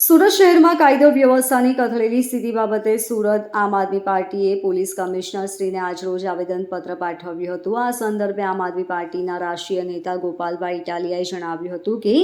સુરત શહેરમાં કાયદો વ્યવસ્થાની કથળેલી સ્થિતિ બાબતે સુરત આમ આદમી પાર્ટીએ પોલીસ કમિશનરશ્રીને આજરોજ આવેદનપત્ર પાઠવ્યું હતું. આ સંદર્ભે આમ આદમી પાર્ટીના રાષ્ટ્રીય નેતા ગોપાલભાઈ ઇટાલિયાએ જણાવ્યું હતું કે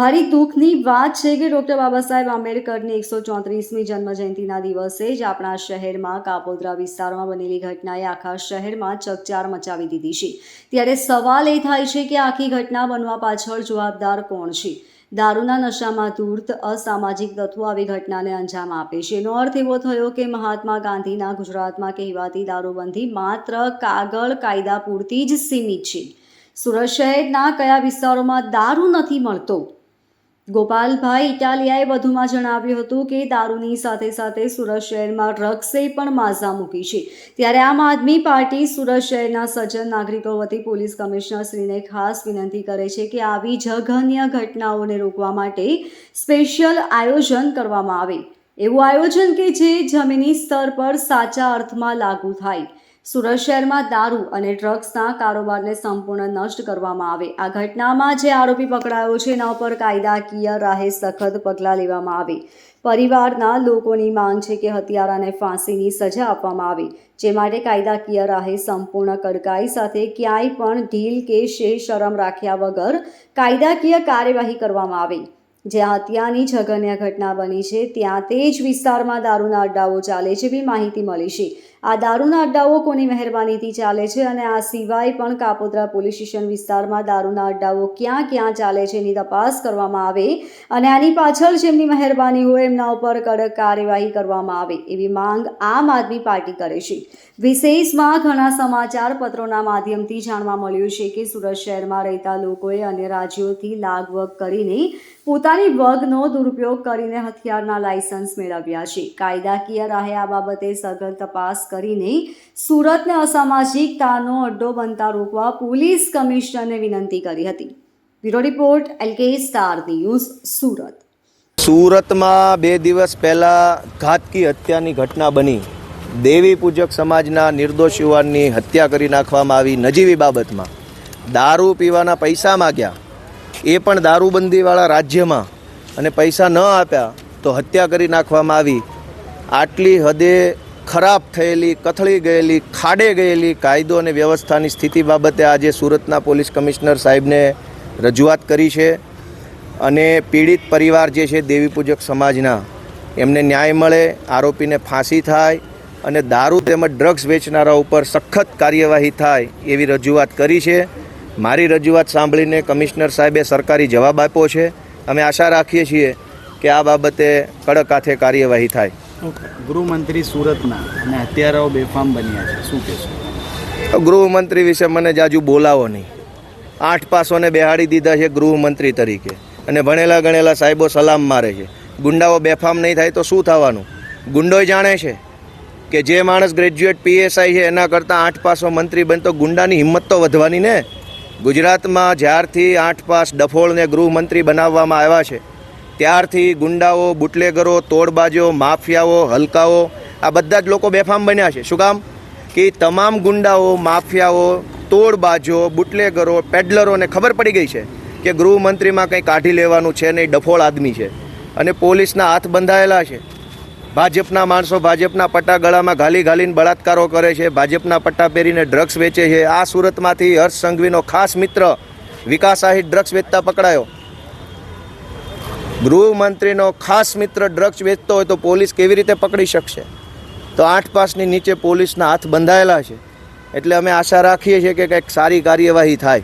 ભારે દુઃખની વાત છે કે ડૉક્ટર બાબા સાહેબ આંબેડકરની એકસો ચોત્રીસમી જન્મજયંતિના દિવસે જ આપણા શહેરમાં કાપોદ્રા વિસ્તારમાં બનેલી ઘટનાએ આખા શહેરમાં ચકચાર મચાવી દીધી છે. ત્યારે સવાલ એ થાય છે કે આખી ઘટના બનવા પાછળ જવાબદાર કોણ છે? દારૂના નશામાં ધૂર્ત અસામાજિક તત્વો આવી ઘટનાને અંજામ આપે છે. એનો અર્થ એવો થયો કે મહાત્મા ગાંધીના ગુજરાતમાં કહેવાતી દારૂબંધી માત્ર કાગળ, કાયદા પૂરતી જ સીમિત છે. સુરત શહેરના કયા વિસ્તારોમાં દારૂ નથી મળતો? ગોપાલભાઈ ઇટાલિયાએ વધુમાં જણાવ્યું હતું કે દારૂની સાથે સાથે સુરત શહેરમાં ડ્રગ્સે પણ માઝા મૂકી છે. ત્યારે આમ આદમી પાર્ટી સુરત શહેરના સજ્જન નાગરિકો વતી પોલીસ કમિશનરશ્રીને ખાસ વિનંતી કરે છે કે આવી જઘન્ય ઘટનાઓને રોકવા માટે સ્પેશિયલ આયોજન કરવામાં આવે. એવું આયોજન કે જે જમીની સ્તર પર સાચા અર્થમાં લાગુ થાય. સુરત શહેરમાં દારૂ અને ડ્રગ્સના કારોબારને સંપૂર્ણ નષ્ટ કરવામાં આવે. આ ઘટનામાં જે આરોપી પકડાયો છે, એના ઉપર કાયદાકીય રાહે સખત પગલાં લેવામાં આવે. પરિવારના લોકોની માંગ છે કે હત્યારાને ફાંસીની સજા આપવામાં આવે, જે માટે કાયદાકીય રાહે સંપૂર્ણ કડકાઈ સાથે ક્યાંય પણ ઢીલ કે શે શરમ રાખ્યા વગર કાયદાકીય કાર્યવાહી કરવામાં આવે. જ્યાં હત્યાની જઘન્ય ઘટના બની છે, ત્યાં તે જ વિસ્તારમાં દારૂના અડ્ડાઓ ચાલે છે એવી માહિતી મળી છે. આ દારૂના અડ્ડાઓ કોની મહેરબાનીથી ચાલે છે અને આ સિવાય પણ કાપોદ્રા પોલીસ સ્ટેશન વિસ્તારમાં દારૂના અડ્ડાઓ ક્યાં ક્યાં ચાલે છે એની તપાસ કરવામાં આવે અને આની પાછળ જેમની મહેરબાની હોય એમના ઉપર કડક કાર્યવાહી કરવામાં આવે એવી માંગ આમ આદમી પાર્ટી કરે છે. વિશેષમાં ઘણા સમાચાર પત્રોના માધ્યમથી જાણવા મળ્યું છે કે સુરત શહેરમાં રહેતા લોકોએ અન્ય રાજ્યોથી લાગવગ કરીને પોતાની વગનો દુરુપયોગ કરીને હથિયારના લાયસન્સ મેળવ્યા છે. કાયદાકીય રાહે આ બાબતે સઘન તપાસ કરીને સુરતને અસામાજિકતાનો અડ્ડો બનતા રોકવા પોલીસ કમિશનરને વિનંતી કરી હતી. Bureau report, L K star news, Surat. સુરતમાં બે દિવસ પહેલાં ઘાતકી હત્યાની ઘટના બની. દેવી પૂજક સમાજના નિર્દોષ યુવાનની હત્યા કરી નાખવામાં આવી નજીવી બાબતમાં. દારૂ પીવાના પૈસા માગ્યા. એ પણ દારૂબંધીવાળા રાજ્યમાં અને પૈસા ન આપ્યા તો હત્યા કરી નાખવામાં આવી. આટલી હદે ખરાબ થયેલી, કથળી ગયેલી, ખાડે ગયેલી કાયદો અને વ્યવસ્થાની સ્થિતિ બાબતે આજે સુરતના પોલીસ કમિશનર સાહેબને રજૂઆત કરી છે અને પીડિત પરિવાર જે છે દેવી પૂજક સમાજના, એમને ન્યાય મળે, આરોપીને ફાંસી થાય અને દારૂ તેમજ ડ્રગ્સ વેચનારા ઉપર સખત કાર્યવાહી થાય એવી રજૂઆત કરી છે. મારી રજૂઆત સાંભળીને કમિશનર સાહેબે સરકારી જવાબ આપ્યો છે. અમે આશા રાખીએ છીએ કે આ બાબતે કડક હાથે કાર્યવાહી થાય. ગૃહમંત્રી સુરતના અને હત્યારાઓ બેફામ બન્યા છે. શું કહેશો? તો ગૃહમંત્રી વિશે મને જાજુ બોલાવો નહીં. આઠ પાસોને બેહાડી દીધા છે ગૃહમંત્રી તરીકે. અને ભણેલા ગણેલા સાહેબો સલામ મારે છે. ગુંડાઓ બેફામ નહીં થાય તો શું થવાનું? ગુંડોય જાણે છે કે જે માણસ ગ્રેજ્યુએટ પીએસઆઈ છે એના કરતાં આઠ પાસો મંત્રી બનતો ગુંડાની હિંમત તો વધવાની ને? ગુજરાતમાં જ્યારથી આઠ પાસ ડફોળને ગૃહમંત્રી બનાવવામાં આવ્યા છે, ત્યારથી ગુંડાઓ, બુટલેગરો, તોડબાજો, માફિયાઓ, હલકાઓ, આ બધા જ લોકો બેફામ બન્યા છે. શું કામ? કે તમામ ગુંડાઓ, માફિયાઓ, તોડબાજો, બુટલેગરો, પેડલરોને ખબર પડી ગઈ છે કે ગૃહમંત્રીમાં કંઈ કાઢી લેવાનું છે નહીં, ડફોળ આદમી છે. અને પોલીસના હાથ બંધાયેલા છે. ભાજપના માણસો ભાજપના પટ્ટા ગળામાં ઘાલી ઘાલીને બળાત્કારો કરે છે. ભાજપના પટ્ટા પહેરીને ડ્રગ્સ વેચે છે. આ સુરતમાંથી હર્ષ સંઘવીનો ખાસ મિત્ર વિકાસ આહિર ડ્રગ્સ વેચતા પકડાયો. ગૃહમંત્રીનો ખાસ મિત્ર ડ્રગ્સ વેચતો હોય તો પોલીસ કેવી રીતે પકડી શકશે? તો આઠ પાસની નીચે પોલીસના હાથ બંધાયેલા છે. એટલે અમે આશા રાખીએ છીએ કે કંઈક સારી કાર્યવાહી થાય.